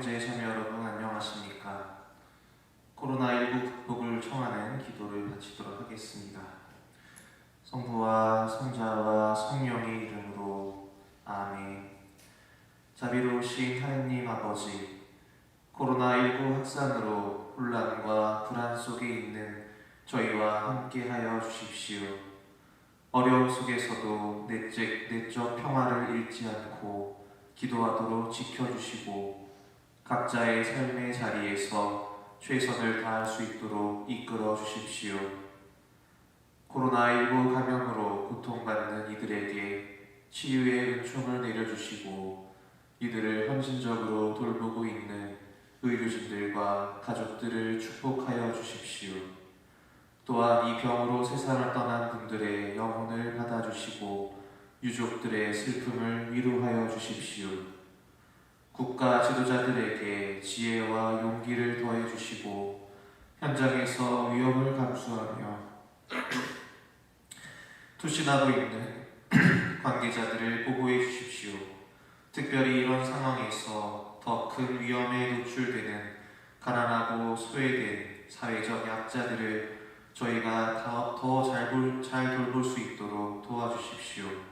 형제 자매 여러분 안녕하십니까? 코로나19 극복을 청하는 기도를 바치도록 하겠습니다. 성부와 성자와 성령의 이름으로 아멘. 자비로우신 하느님 아버지, 코로나19 확산으로 혼란과 불안 속에 있는 저희와 함께하여 주십시오. 어려움 속에서도 내적, 내적 평화를 잃지 않고 기도하도록 지켜주시고 각자의 삶의 자리에서 최선을 다할 수 있도록 이끌어 주십시오. 코로나19 감염으로 고통받는 이들에게 치유의 은총을 내려주시고 이들을 헌신적으로 돌보고 있는 의료진들과 가족들을 축복하여 주십시오. 또한 이 병으로 세상을 떠난 분들의 영혼을 받아주시고 유족들의 슬픔을 위로하여 주십시오. 국가 지도자들에게 지혜와 용기를 더해 주시고 현장에서 위험을 감수하며 투신하고 있는 관계자들을 보호해 주십시오. 특별히 이런 상황에서 더 큰 위험에 노출되는 가난하고 소외된 사회적 약자들을 저희가 더잘 잘 돌볼 수 있도록 도와주십시오.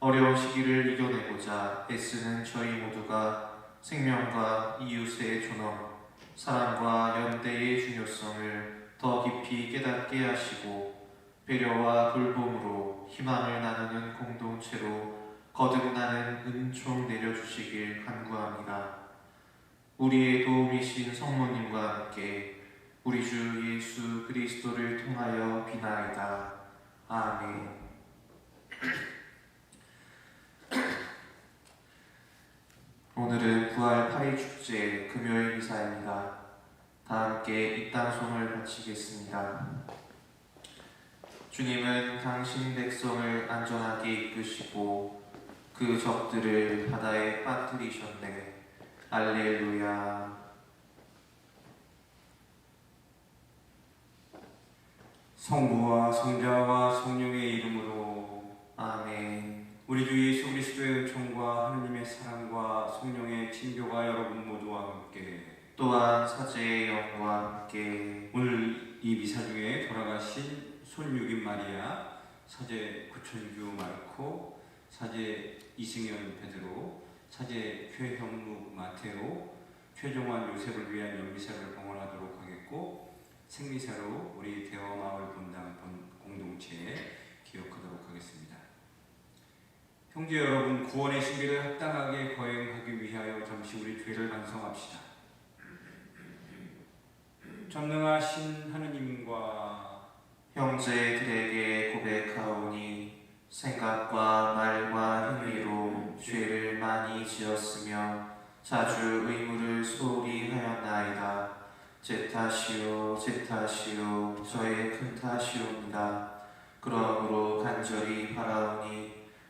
어려운 시기를 이겨내고자 애쓰는 저희 모두가 생명과 이웃의 존엄, 사랑과 연대의 중요성을 더 깊이 깨닫게 하시고 배려와 돌봄으로 희망을 나누는 공동체로 거듭나는 은총 내려주시길 간구합니다. 우리의 도움이신 성모님과 함께 우리 주 예수 그리스도를 통하여 비나이다. 아멘. 오늘은 부활 8일 축제 금요일 미사입니다. 다 함께 입단송을 바치겠습니다. 주님은 당신 백성을 안전하게 이끄시고 그 적들을 바다에 빠뜨리셨네. 알렐루야. 성부와 성자와 성령의 이름으로 아멘. 우리 주 예수 그리스도의 은총과 하느님의 사랑과 성령의 친교가 여러분 모두와 함께 또한 사제의 영과 함께 오늘 이 미사 중에 돌아가신 손육인 마리아, 사제 구천규 마르코, 사제 이승현 베드로, 사제 최형묵 마테오, 최종환 요셉을 위한 연미사를 봉헌하도록 하겠고 생미사로 우리 대화마을 분당 본- 공동체에 기억하도록 하겠습니다. 형제 여러분 구원의 신비를 합당하게 거행하기 위하여 잠시 우리 죄를 반성합시다. 전능하신 하느님과 형제들에게 고백하오니 생각과 말과 행위로 죄를 많이 지었으며 자주 의무를 소홀히 하였나이다. 제 탓이요 제 탓이요 저의 큰 탓이옵니다. 그러므로 간절히 바라오니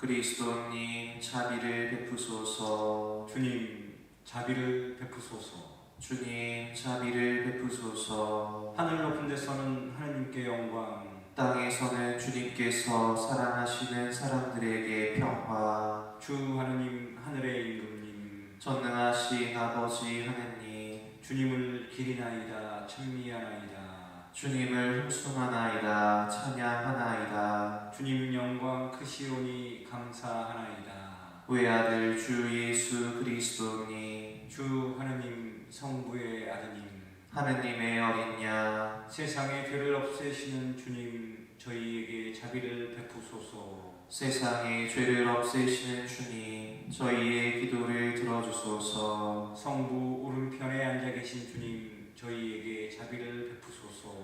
그리스도님 자비를 베푸소서. 주님 자비를 베푸소서. 주님 자비를 베푸소서. 하늘 높은 데서는 하느님께 영광, 땅에서는 주님께서 사랑하시는 사람들에게 평화. 주 하느님 하늘의 임금님, 전능하신 아버지 하느님. 주님을 기리나이다 찬미하나이다. 주님을 흠숭하나이다. 찬양하나이다. 주님 영광 크시오니 감사하나이다. 외아들 주 예수 그리스도님. 주 하느님 성부의 아드님 하느님의 어린 양. 세상의 죄를 없애시는 주님 저희에게 자비를 베푸소서 세상의 죄를 없애시는 주님, 저희의 기도를 들어주소서. 성부 오른편에 앉아 계신 주님 저희에게 자비를 베푸소서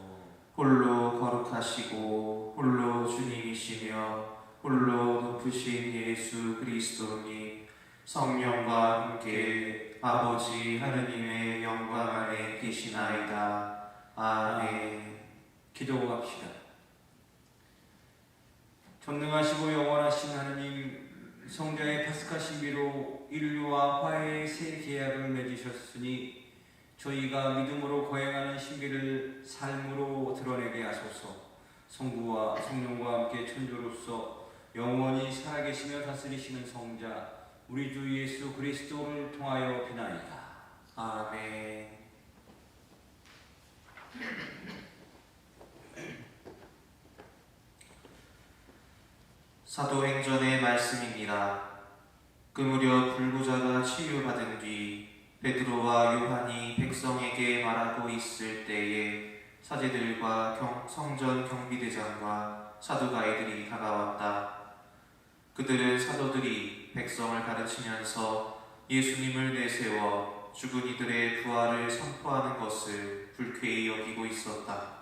홀로 거룩하시고 홀로 주님이시며 홀로 높으신 예수 그리스도님, 성령과 함께 아버지 하느님의 영광 안에 계시나이다. 아멘. 기도합시다. 전능하시고 영원하신 하느님 성자의 파스카 신비로 인류와 화해의 새 계약을 맺으셨으니 저희가 믿음으로 거행하는 신비를 삶으로 드러내게 하소서 성부와 성령과 함께 천주로서 영원히 살아계시며 다스리시는 성자 우리 주 예수 그리스도를 통하여 비나이다. 아멘. 사도행전의 말씀입니다. 그 무렵 불구자가 치유받은 뒤 베드로와 요한이 백성에게 말하고 있을 때에 사제들과 경- 성전 경비대장과 사두가이들이 다가왔다. 그들은 사도들이 백성을 가르치면서 예수님을 내세워 죽은 이들의 부활을 선포하는 것을 불쾌히 여기고 있었다.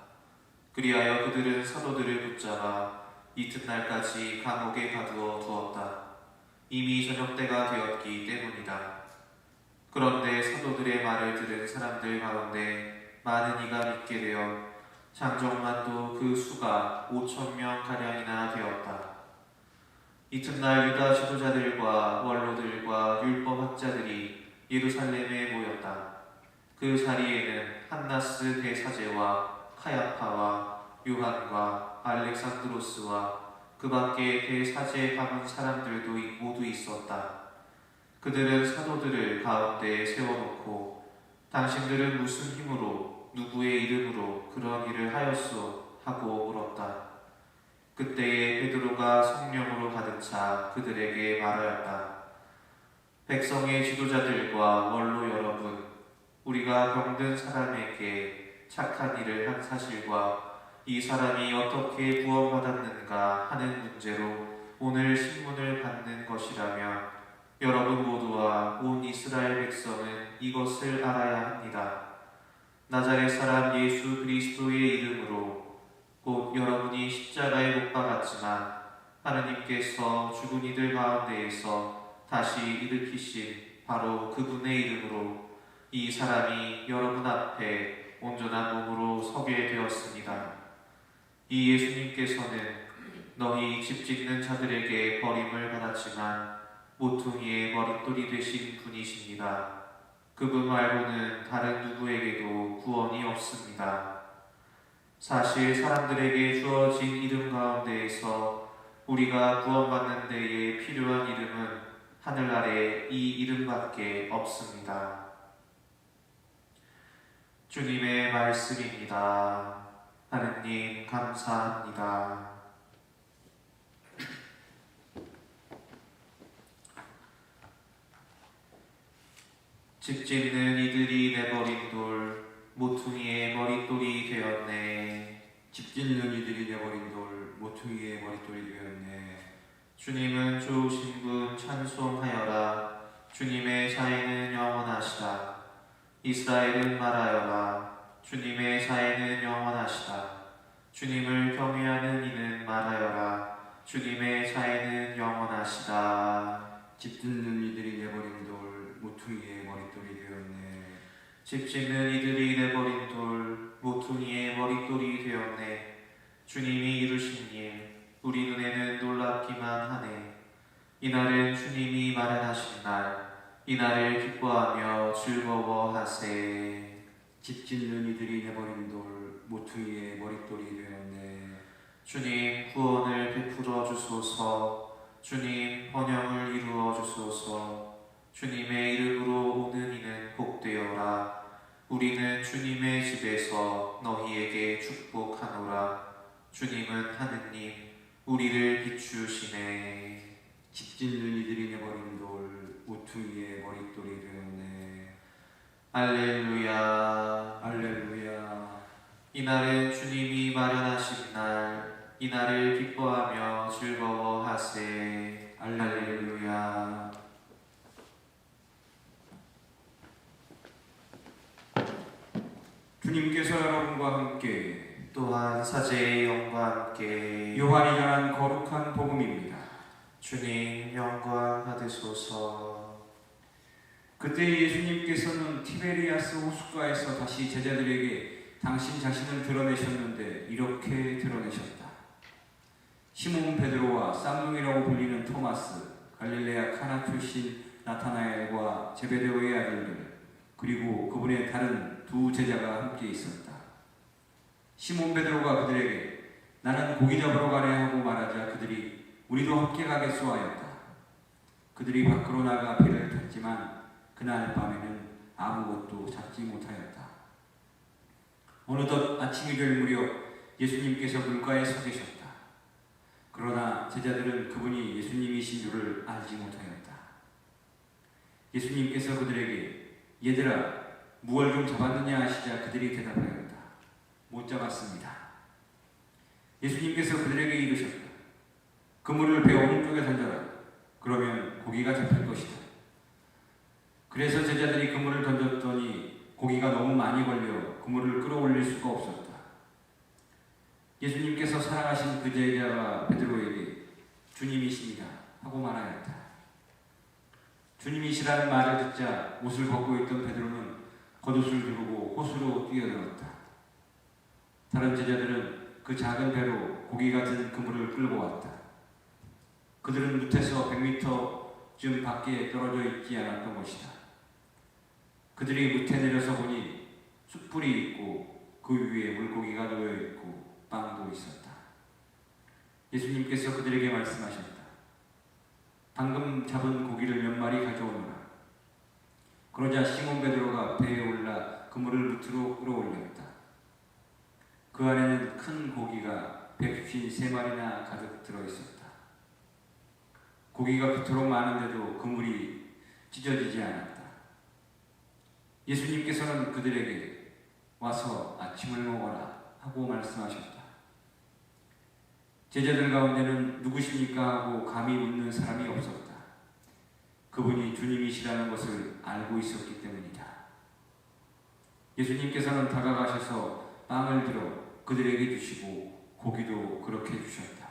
그리하여 그들은 사도들을 붙잡아 이튿날까지 감옥에 가두어 두었다. 이미 저녁 때가 되었기 때문이다. 그런데 사도들의 말을 들은 사람들 가운데 많은 이가 믿게 되어 장정만도 그 수가 5천 명 가량이나 되었다. 이튿날 유다 지도자들과 원로들과 율법학자들이 예루살렘에 모였다. 그 자리에는 한나스 대사제와 카야파와 요한과 알렉산드로스와 그 밖에 대사제 가문 사람들도 모두 있었다. 그들은 사도들을 가운데에 세워놓고 당신들은 무슨 힘으로 누구의 이름으로 그런 일을 하였소 하고 물었다. 그때에 베드로가 성령으로 가득 차 그들에게 말하였다. 백성의 지도자들과 원로 여러분, 우리가 병든 사람에게 착한 일을 한 사실과 이 사람이 어떻게 구원받았는가 하는 문제로 오늘 신문을 받는 것이라면 여러분 모두와 온 이스라엘 백성은 이것을 알아야 합니다. 나자렛 사람 예수 그리스도의 이름으로 곧 여러분이 십자가에 못 박았지만 하느님께서 죽은 이들 가운데에서 다시 일으키신 바로 그분의 이름으로 이 사람이 여러분 앞에 온전한 몸으로 서게 되었습니다. 이 예수님께서는 너희 집 짓는 자들에게 버림을 받았지만 모퉁이의 머릿돌이 되신 분이십니다. 그분 말고는 다른 누구에게도 구원이 없습니다. 사실 사람들에게 주어진 이름 가운데에서 우리가 구원받는 데에 필요한 이름은 하늘 아래 이 이름밖에 없습니다. 주님의 말씀입니다. 하느님 감사합니다. 집 짓는 이들이 내버린 돌 모퉁이의 머릿돌이 되었네. 집 짓는 이들이 내버린 돌 모퉁이의 머릿돌이 되었네. 주님은 좋으신 분 찬송하여라. 주님의 사이는 영원하시다. 이스라엘은 말하여라. 주님의 사이는 영원하시다. 주님을 경외하는 이는 말하여라. 주님의 사이는 영원하시다. 집 짓는 이들이 내버린 돌 모퉁이의. 집 짓는 이들이 내버린 돌 모퉁이의 머릿돌이 되었네. 주님이 이루신 일 우리 눈에는 놀랍기만 하네. 이날은 주님이 마련하신 날 이날을 기뻐하며 즐거워하세. 집 짓는 이들이 내버린 돌 모퉁이의 머릿돌이 되었네. 주님 구원을 베풀어 주소서. 주님 번영을 이루어 주소서. 주님의 이름으로 오는 이는 복되어라. 우리는 주님의 집에서 너희에게 축복하노라. 주님은 하느님, 우리를 비추시네. 집 짓는 이들이 내버린 돌 모퉁이의 머릿돌이 되었네. 알렐루야. 할렐루야. 이날은 주님이 마련하신 날, 이날을 기뻐하며 즐거워하세. 할렐루야. 주님께서 여러분과 함께 또한 사제의 영과 함께 요한이 전한 거룩한 복음입니다. 주님 영광 받으소서. 그때 예수님께서는 티베리아스 호숫가에서 다시 제자들에게 당신 자신을 드러내셨는데 이렇게 드러내셨다. 시몬 베드로와 쌍둥이라고 불리는 토마스, 갈릴레아 카나 출신 나타나엘과 제베데오의 아들들, 그리고 그분의 다른 두 제자가 함께 있었다. 시몬 베드로가 그들에게 나는 고기 잡으러 가네 하고 말하자 그들이 우리도 함께 가겠소 하였다. 그들이 밖으로 나가 배를 탔지만 그날 밤에는 아무것도 잡지 못하였다. 어느덧 아침이 될 무렵 예수님께서 물가에 서 계셨다. 그러나 제자들은 그분이 예수님이신 줄을 알지 못하였다. 예수님께서 그들에게 얘들아 무얼 좀 잡았느냐 하시자 그들이 대답하였다. 못 잡았습니다. 예수님께서 그들에게 이르셨다. 그물을 배 오른쪽에 던져라. 그러면 고기가 잡힐 것이다. 그래서 제자들이 그물을 던졌더니 고기가 너무 많이 걸려 그물을 끌어올릴 수가 없었다. 예수님께서 사랑하신 그 제자가 베드로에게 주님이십니다 하고 말하였다. 주님이시라는 말을 듣자 옷을 벗고 있던 베드로는 겉옷을 두르고 호수로 뛰어들었다. 다른 제자들은 그 작은 배로 고기 같은 그물을 끌고 왔다. 그들은 무태서 100m쯤 밖에 떨어져 있지 않았던 것이다. 그들이 무태 내려서 보니 숯불이 있고 그 위에 물고기가 놓여 있고 빵도 있었다. 예수님께서 그들에게 말씀하셨다. 방금 잡은 고기를 몇 마리 가져오너라. 그러자 시몬 베드로가 배에 올라 그물을 무트로 끌어올렸다. 그 안에는 큰 고기가 153마리나 가득 들어 있었다. 고기가 그토록 많은데도 그물이 찢어지지 않았다. 예수님께서는 그들에게 와서 아침을 먹어라 하고 말씀하셨다. 제자들 가운데는 누구십니까 하고 감히 묻는 사람이 없었다. 그분이 주님이시라는 것을 알고 있었기 때문이다. 예수님께서는 다가가셔서 빵을 들어 그들에게 주시고 고기도 그렇게 주셨다.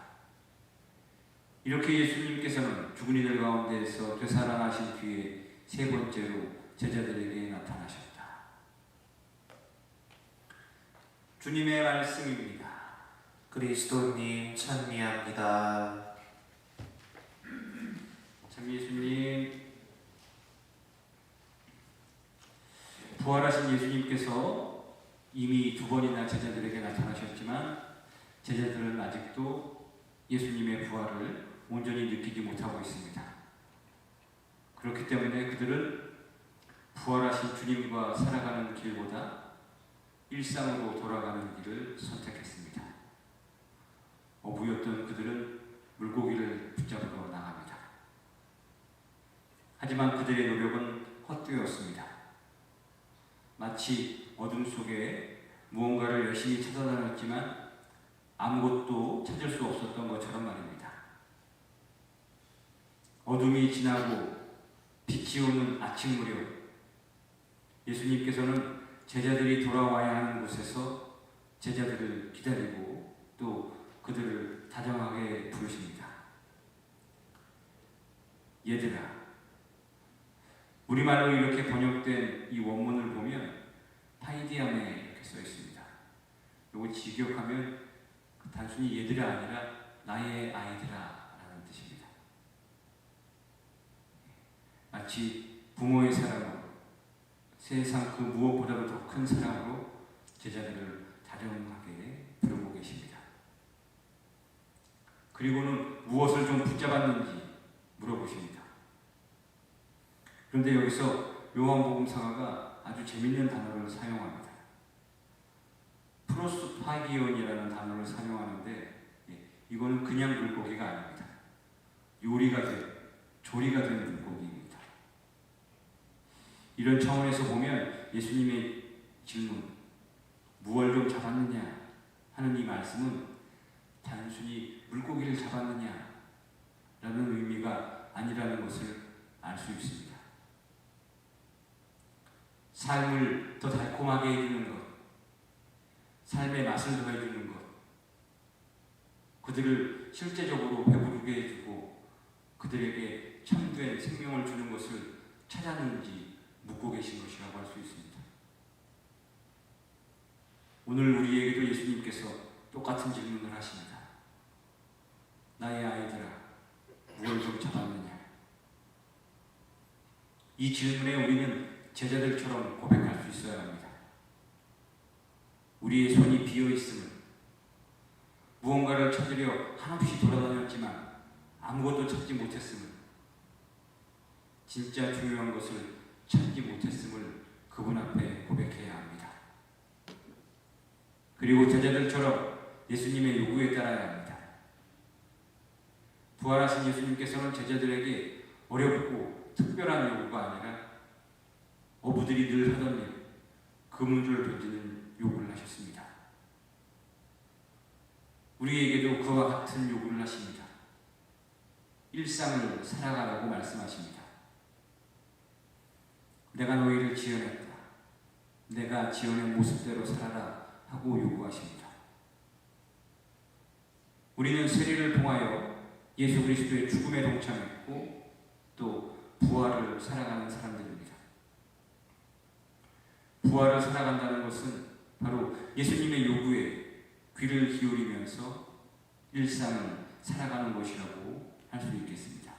이렇게 예수님께서는 죽은 이들 가운데에서 되살아나신 뒤에 세 번째로 제자들에게 나타나셨다. 주님의 말씀입니다. 그리스도님 찬미합니다. 참 예수님 부활하신 예수님께서 이미 두 번이나 제자들에게 나타나셨지만 제자들은 아직도 예수님의 부활을 온전히 느끼지 못하고 있습니다. 그렇기 때문에 그들은 부활하신 주님과 살아가는 길보다 일상으로 돌아가는 길을 선택했습니다. 어부였던 그들은 물고기를 붙잡으러 나갑니다. 하지만 그들의 노력은 헛되었습니다. 마치 어둠 속에 무언가를 열심히 찾아다녔지만 아무것도 찾을 수 없었던 것처럼 말입니다. 어둠이 지나고 빛이 오는 아침 무렵 예수님께서는 제자들이 돌아와야 하는 곳에서 제자들을 기다리고 또 그들을 다정하게 부르십니다. 얘들아, 우리말로 이렇게 번역된 이 원문을 보면 파이디안에 이렇게 써 있습니다. 이거 직역하면 단순히 얘들아 아니라 나의 아이들아라는 뜻입니다. 마치 부모의 사랑으로 세상 그 무엇보다도 더 큰 사랑으로 제자들을 다정하게 부르고 계십니다. 그리고는 무엇을 좀 붙잡았는지 물어보십니다. 그런데 여기서 요한복음사가가 아주 재밌는 단어를 사용합니다. 프로스파기온이라는 단어를 사용하는데 예, 이거는 그냥 물고기가 아닙니다. 요리가 된, 조리가 된 물고기입니다. 이런 차원에서 보면 예수님의 질문, 무얼 좀 잡았느냐 하는 이 말씀은 단순히 물고기를 잡았느냐 라는 의미가 아니라는 것을 알 수 있습니다. 삶을 더 달콤하게 해주는 것, 삶의 맛을 더해주는 것, 그들을 실제적으로 배부르게 해주고 그들에게 참된 생명을 주는 것을 찾았는지 묻고 계신 것이라고 할 수 있습니다. 오늘 우리에게도 예수님께서 똑같은 질문을 하십니다. 나의 아이들아, 무엇을 좀 잡았느냐? 이 질문에 우리는 제자들처럼 고백할 수 있어야 합니다. 우리의 손이 비어 있음을, 무언가를 찾으려 한없이 돌아다녔지만 아무것도 찾지 못했음을, 진짜 중요한 것을 찾지 못했음을 그분 앞에 고백해야 합니다. 그리고 제자들처럼 예수님의 요구에 따라야 합니다. 부활하신 예수님께서는 제자들에게 어렵고 특별한 요구가 아니라 어부들이 늘 하던 일, 그물을 던지는 요구를 하셨습니다. 우리에게도 그와 같은 요구를 하십니다. 일상을 살아가라고 말씀하십니다. 내가 너희를 지어냈다. 내가 지어낸 모습대로 살아라 하고 요구하십니다. 우리는 세례를 통하여 예수 그리스도의 죽음에 동참했고 또 부활을 살아가는 사람들입니다. 부활을 살아간다는 것은 바로 예수님의 요구에 귀를 기울이면서 일상을 살아가는 것이라고 할 수 있겠습니다.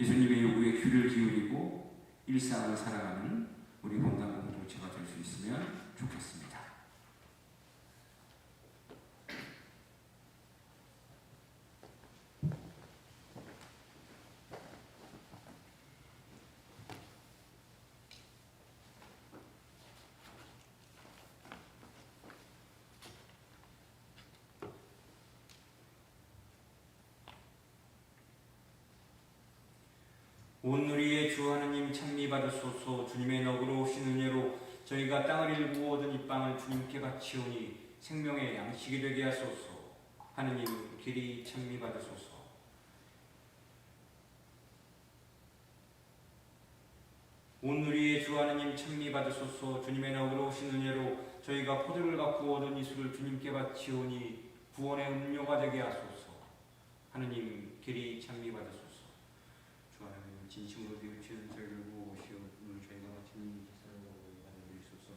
예수님의 요구에 귀를 기울이고 일상을 살아가는 우리 본당 공동체가 될 수 있으면 좋겠습니다. 온누리의 주 하느님 찬미 받으소서. 주님의 너그러 오신 은혜로 저희가 땅을 일구어 얻은 이 빵을 주님께 바치오니 생명의 양식이 되게 하소서. 하느님 길이 찬미 받으소서. 온누리의 주 하느님 찬미 받으소서. 주님의 너그러 오신 은혜로 저희가 포도를 갖고 얻은 이 술을 주님께 바치오니 구원의 음료가 되게 하소서. 하느님 길이 찬미 받으소서. 주 하나님 진심으로 되우치는 저희를 보시어 오늘 저희가 마친 이 제사를 받아들이소서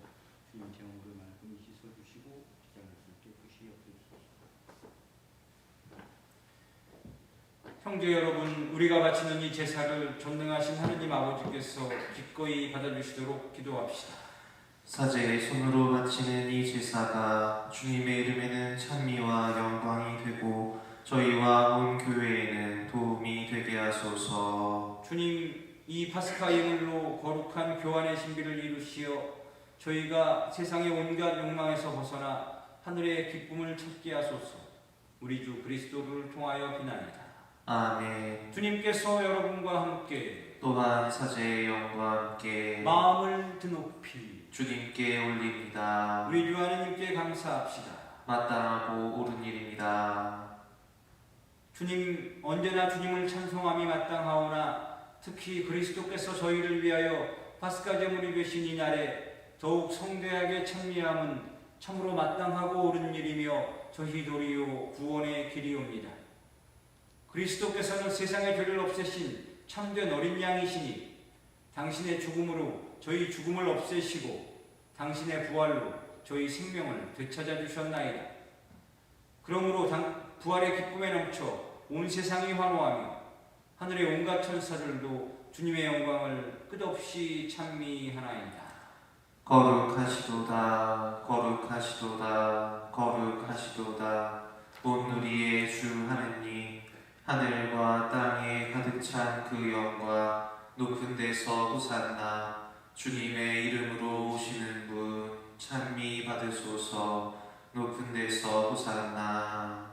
주님 제목으로 말씀이 씻어주시고 기장을 수 깨끗이 엎드리소서. 형제 여러분 우리가 바치는 이 제사를 전능하신 하느님 아버지께서 기꺼이 받아주시도록 기도합시다. 사제의 손으로 바치는 이 제사가 주님의 이름에는 찬미와 영광이 되고 저희와 온 교회에는 도움이 되게 하소서. 주님 이 파스카 예물로 거룩한 교환의 신비를 이루시어 저희가 세상의 온갖 욕망에서 벗어나 하늘의 기쁨을 찾게 하소서 우리 주 그리스도를 통하여 비나이다 아멘. 주님께서 여러분과 함께 또한 사제의 영과 함께 마음을 드높이 주님께 올립니다. 우리 주 하나님께 감사합시다 마땅하고 옳은 일입니다. 주님 언제나 주님을 찬송함이 마땅하오나 특히 그리스도께서 저희를 위하여 파스카 제물이 되신 이 날에 더욱 성대하게 찬미함은 참으로 마땅하고 옳은 일이며 저희 도리요 구원의 길이옵니다. 그리스도께서는 세상의 죄를 없애신 참된 어린 양이시니 당신의 죽음으로 저희 죽음을 없애시고 당신의 부활로 저희 생명을 되찾아 주셨나이다. 그러므로 당, 부활의 기쁨에 넘쳐 온 세상이 환호하며 하늘의 온갖 천사들도 주님의 영광을 끝없이 찬미하나이다. 거룩하시도다, 거룩하시도다, 거룩하시도다. 온누리의 주 하느님, 하늘과 땅에 가득 찬 그 영광, 높은 데서 호산나, 주님의 이름으로 오시는 분, 찬미 받으소서, 높은 데서 호산나.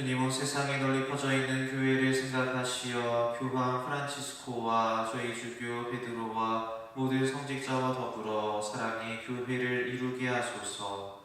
주님 온 세상에 널리 퍼져 있는 교회를 생각하시어 교황 프란치스코와 저희 주교 베드로와 모든 성직자와 더불어 사랑의 교회를 이루게 하소서.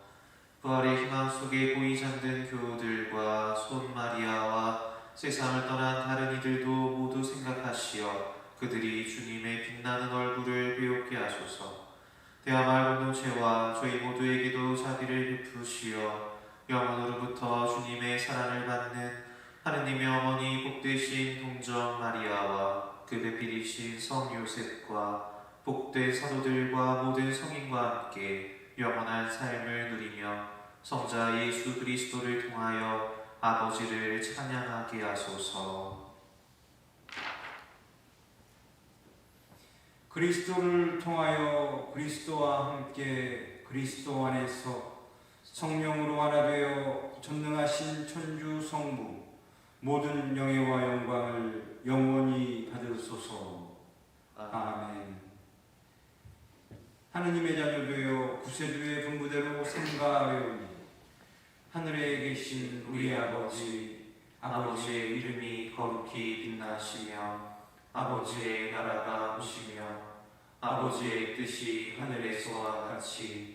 부활의 희망 속에 보이 잠든 교우들과 손 마리아와 세상을 떠난 다른 이들도 모두 생각하시어 그들이 주님의 빛나는 얼굴을 배우게 하소서. 대화말 공동체와 저희 모두에게도 자비를 베푸시어 영원으로부터 주님의 사랑을 받는 하느님의 어머니 복되신 동정 마리아와 그 배필이신 성 요셉과 복된 사도들과 모든 성인과 함께 영원한 삶을 누리며 성자 예수 그리스도를 통하여 아버지를 찬양하게 하소서. 그리스도를 통하여 그리스도와 함께 그리스도 안에서 성령으로 하나 되어 전능하신 천주 성부 모든 영예와 영광을 영원히 받으소서. 아멘. 하느님의 자녀 되어 구세주의 분부대로 생가하려니 하늘에 계신 우리 아버지 아버지의 이름이 거룩히 빛나시며 아버지의 나라가 오시며 아버지의 뜻이 하늘에서와 같이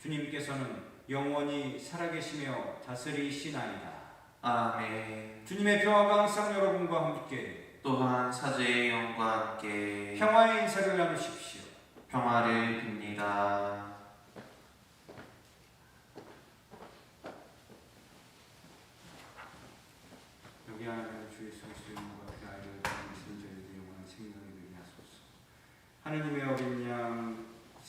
주님께서는 영원히 살아계시며 다스리시나이다. 아멘. 주님의 평화가 항상 여러분과 함께 또한 사제의 영과 함께 평화의 인사를 나누십시오. 평화를 빕니다. 여기 하나님 주 예수 그리스도의 몸과 그 아이를 저희들 영원한 생명이 되게 하소서. 하느님의 어린 양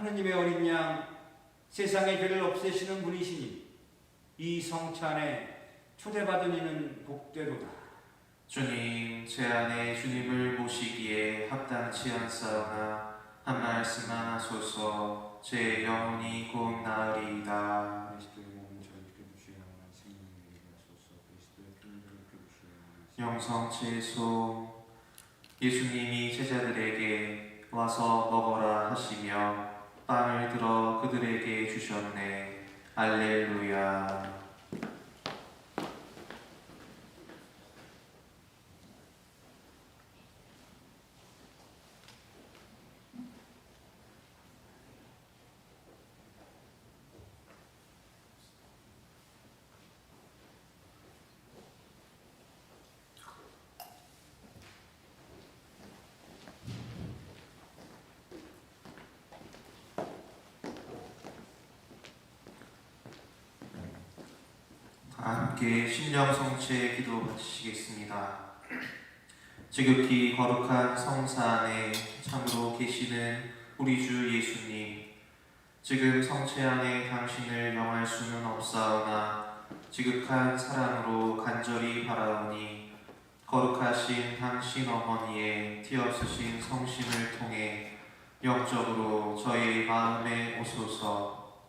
하느님의 어린 양 세상의 죄를 없애시는 분이시니 이 성체 안에 초대받은 이는 복되도다. 주님, 제 안에 주님을 모시기에 합당치 않사오나 한 말씀만 하소서 제 영혼이 곧 나으리이다. 영성체소 예수님이 제자들에게 와서 먹어라 하시며 빵을 들어 그들에게 주셨네. 알렐루야. 함께 신령 성체 기도 바치시겠습니다. 지극히 거룩한 성사 안에 참으로 계시는 우리 주 예수님, 지금 성체 안에 당신을 명할 수는 없사오나 지극한 사랑으로 간절히 바라오니 거룩하신 당신 어머니의 티없으신 성심을 통해 영적으로 저희 마음에 오소서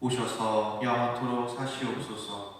오셔서 영원토록 사시옵소서.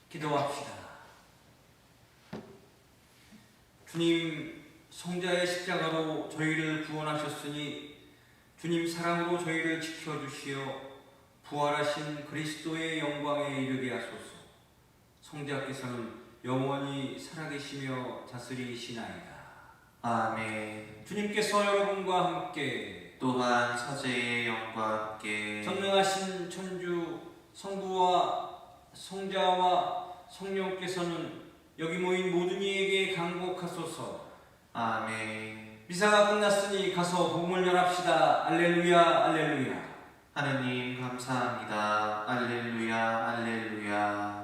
기도합시다. 주님 성자의 십자가로 저희를 구원하셨으니 주님 사랑으로 저희를 지켜주시어 부활하신 그리스도의 영광에 이르게 하소서. 성자께서는 영원히 살아계시며 다스리시나이다. 아멘. 주님께서 여러분과 함께 또한 사제의 영과 함께 전능하신 천주 성부와 성자와 성령께서는 여기 모인 모든 이에게 강복하소서. 아멘. 미사가 끝났으니 가서 복음을 전합시다. 알렐루야, 알렐루야. 하느님 감사합니다. 알렐루야, 알렐루야.